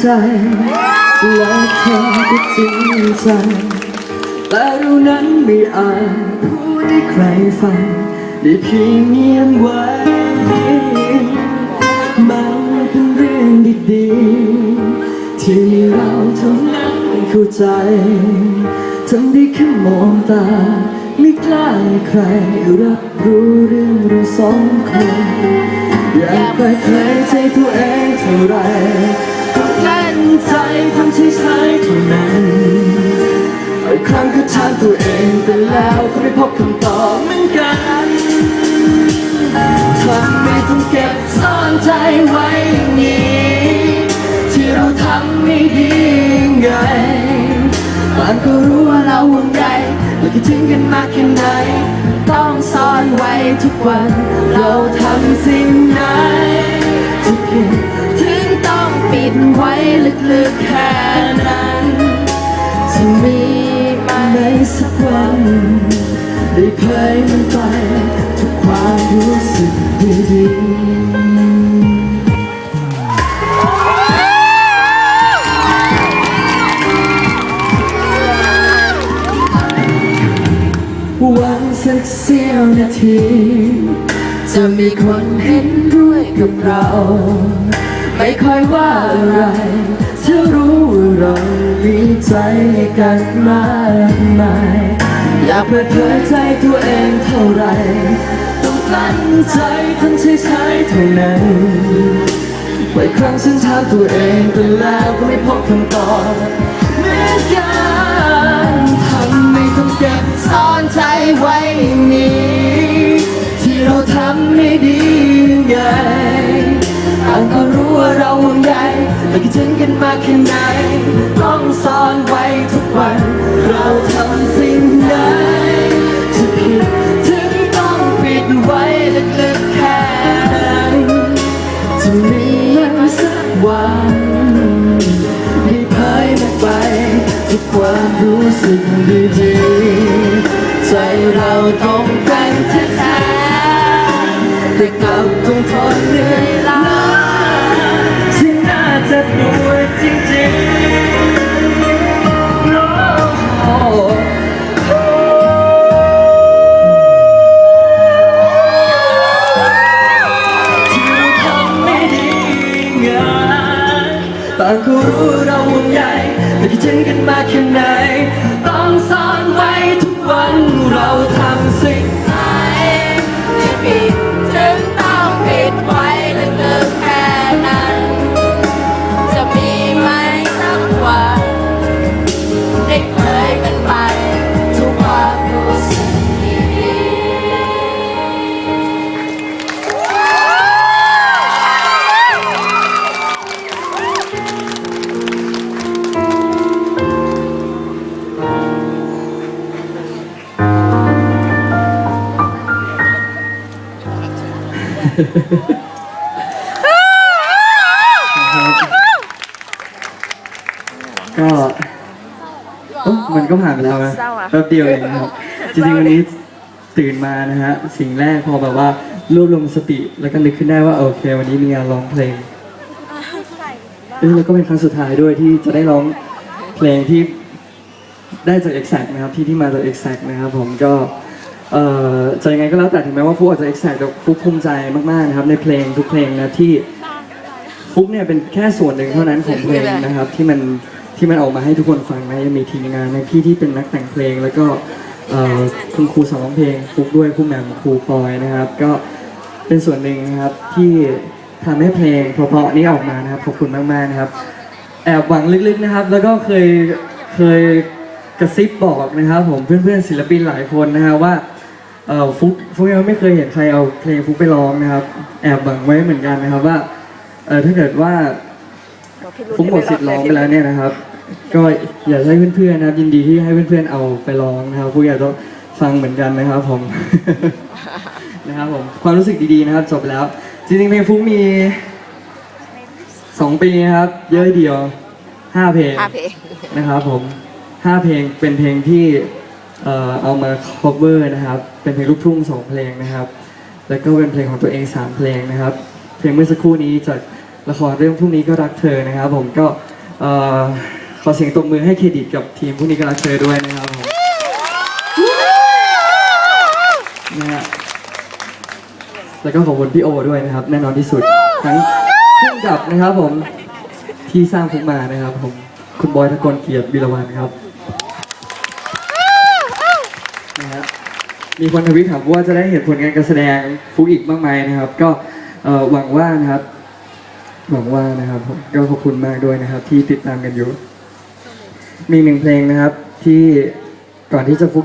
ใจและเธอก็จริงใจแต่เรานั้นไม่อาจพูดให้ใครฟังได้เพียงเงียบไว้มันเป็นเรื่องดีๆที่เราเท่านั้นเข้าใจทำได้แค่มองตาไม่กล้าให้ใครรับรู้เรื่องเราสองคนอยากเปิดเผยใจตัวเองเท่าไร ก็กลั้นใจทำใช้ใช้เท่านั้นหลายครั้งก็ถามตัวเองไปแล้วก็ไม่พบคำตอบเหมือนกันทำไม่ต้องเก็บซ่อนใจไว้อย่างนี้ ที่เราทำไม่ดียังไงบางก็รู้ว่าเราห่วงใยและคิดถึงกันมากแค่ไหนต้องซ่อนไว้ทุกวัน เราทำสิ่งไหน ไว้ลึกๆแค่นั้นจะมีไหมสักวันได้เผยมันไปทุกความรู้สึกดีๆวันสักเสี้ยวนาที จะมีคนเห็นด้วยกับเรา ไม่ค่อยว่าอะไรถ้ารู้ว่าเรามีใจให้กันมากมาย อยากเปิดเผยใจตัวเองเท่าไร ต้องกลั้นใจทำใช้ใช้เท่านั้นหลายครั้งฉันถามตัวเองไปแล้วก็ไม่พบคำตอบเหมือนกันทำไม่ต้องเก็บซ่อนใจไว้นี้ ที่เราทำไม่ดี ห่วงใยแต่คิดถึงกันมากแค่ไหนต้องซ่อนไว้ทุกวัน เราทำสิ่งไหนที่ผิดถึงต้องปิดไว้ลึกๆแค่นั้นจะมีสักวันได้เผยมันไป ทุกความรู้สึกดีๆใจเราต้องกันแท้ๆแต่กลับต้องทนเหนื่อย รู้เราห่วงใยแต่คิดถึงกันมากแค่ไหน ก็เอ้ามันก็ผ่านไปแล้วนะเศร้าอะ แป๊บเดียวเองนะครับ จริงๆวันนี้ตื่นมานะฮะ สิ่งแรกพอแบบว่ารวบรวมสติแล้วก็นึกขึ้นได้ว่าโอเค วันนี้มีงานร้องเพลงเอ้ยแล้วก็เป็นครั้งสุดท้ายด้วยที่จะได้ร้องเพลงที่ได้จาก Exact นะครับที่ที่มาจาก Exact นะครับผมก็ เอ่อจะยังไงก็แล้วแต่ถึงแม้ว่าฟุกอาจจะ Exact แต่ฟุกภูมิใจมากๆนะครับในเพลงทุกเพลงนะที่ฟุกเนี่ยเป็นแค่ส่วนหนึ่งเท่านั้นของเพลงนะครับที่มันที่มันออกมาให้ทุกคนฟังนะยังมีทีมงานนะพี่ที่เป็นนักแต่งเพลง แล้วก็เอ่อคุณครูสอนร้องเพลงฟุกด้วยครูแหม่มครูปอยนะครับ ก็เป็นส่วนหนึ่งนะครับที่ทำให้เพลงเพราะๆนี้ออกมานะครับขอบคุณมากๆนะครับ แอบหวังลึกๆนะครับ แล้วก็เคยเคยกระซิบบอกนะครับ ผมเพื่อนๆศิลปินหลายคนนะครับว่า เอ่อฟุกฟุกยังไม่เคยเห็นใครเอาเพลงฟุกไปร้องนะครับ แอบหวังไว้เหมือนกันนะครับว่าเออถ้าเกิดว่าฟุกหมดสิทธิ์ร้องไปแล้วเนี่ยนะครับ ก็อยากให้เพื่อนๆนะครับ ยินดีที่ให้เพื่อนๆเอาไปร้องนะครับฟุกอยากจะฟังเหมือนกันนะครับผมนะครับผมความรู้สึกดีๆนะครับจบแล้ว จริงๆเพลงฟุกมีสองปีนะครับ เยอะเดียวห้าเพลงห้าเพลงนะครับผมห้าเพลงเป็นเพลงที่ เอ่อเอามา cover นะครับ เป็นเพลงลูกทุ่งสองเพลงนะครับ แล้วก็เป็นเพลงของตัวเองสามเพลงนะครับ เพลงเมื่อสักครู่นี้จากละครเรื่องพรุ่งนี้ก็รักเธอนะครับ ผมก็เอ่อขอเสียงตบมือให้เครดิตกับทีมพรุ่งนี้ก็รักเธอด้วยนะครับผมนะฮะแล้วก็ขอบคุณพี่โอด้วยนะครับ แน่นอนที่สุดทั้งผู้กำกับนะครับผมที่สร้างฟุกมานะครับผมคุณบอยทะกลเกียรติวิรวันครับนะฮะ มีคนทวิตถามว่าจะได้เห็นผลงานการแสดงฟุกอีกบ้างไหมนะครับ ก็หวังว่านะครับ หวังว่านะครับก็ขอบคุณมากด้วยนะครับ ที่ติดตามกันอยู่ มีหนึ่งเพลงนะครับที่ก่อนที่จะฟุก